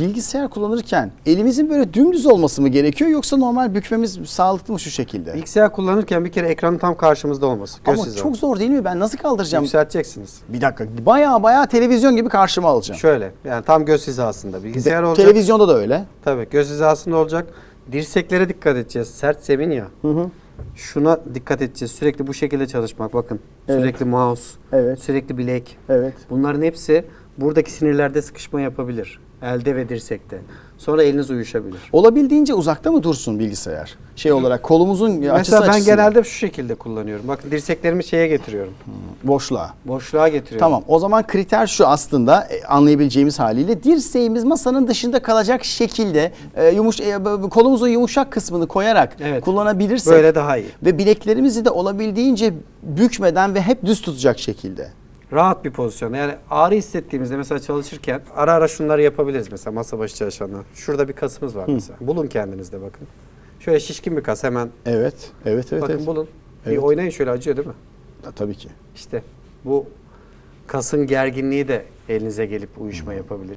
bilgisayar kullanırken elimizin böyle dümdüz olması mı gerekiyor yoksa normal bükmemiz sağlıklı mı şu şekilde? Bilgisayar kullanırken bir kere ekranın tam karşımızda olması. Göz Ama çok zor değil mi? Ben nasıl kaldıracağım? Yükselteceksiniz. Bir dakika. Baya baya televizyon gibi karşıma alacağım. Şöyle yani tam göz hizasında. Bilgisayar olacak. Televizyonda da öyle. Tabii göz hizasında olacak. Dirseklere dikkat edeceğiz. Sert zemin ya. Şuna dikkat edeceğiz. Sürekli bu şekilde çalışmak. Bakın. Evet. Sürekli mouse. Evet. Sürekli bilek. Evet. Bunların hepsi buradaki sinirlerde sıkışma yapabilir. Elde ve dirsekte. Sonra eliniz uyuşabilir. Olabildiğince uzakta mı dursun bilgisayar? Şey olarak kolumuzun açısı Mesela ben açısından. genelde şu şekilde kullanıyorum. Bakın dirseklerimi şeye getiriyorum. boşluğa. Boşluğa getiriyorum. Tamam o zaman kriter şu aslında e, anlayabileceğimiz haliyle dirseğimiz masanın dışında kalacak şekilde e, yumuş e, kolumuzun yumuşak kısmını koyarak Evet. kullanabilirsek Böyle daha iyi. ve bileklerimizi de olabildiğince bükmeden ve hep düz tutacak şekilde. Rahat bir pozisyon. Yani ağrı hissettiğimizde mesela çalışırken ara ara şunları yapabiliriz mesela masa başı çalışanlar. Şurada bir kasımız var mesela. Bulun kendinizde bakın. Şöyle şişkin bir kas hemen. Evet, evet, evet. bakın evet. bulun. Bir Evet. oynayın şöyle acıyor değil mi? Ha, Tabii ki. İşte bu kasın gerginliği de elinize gelip uyuşma yapabilir.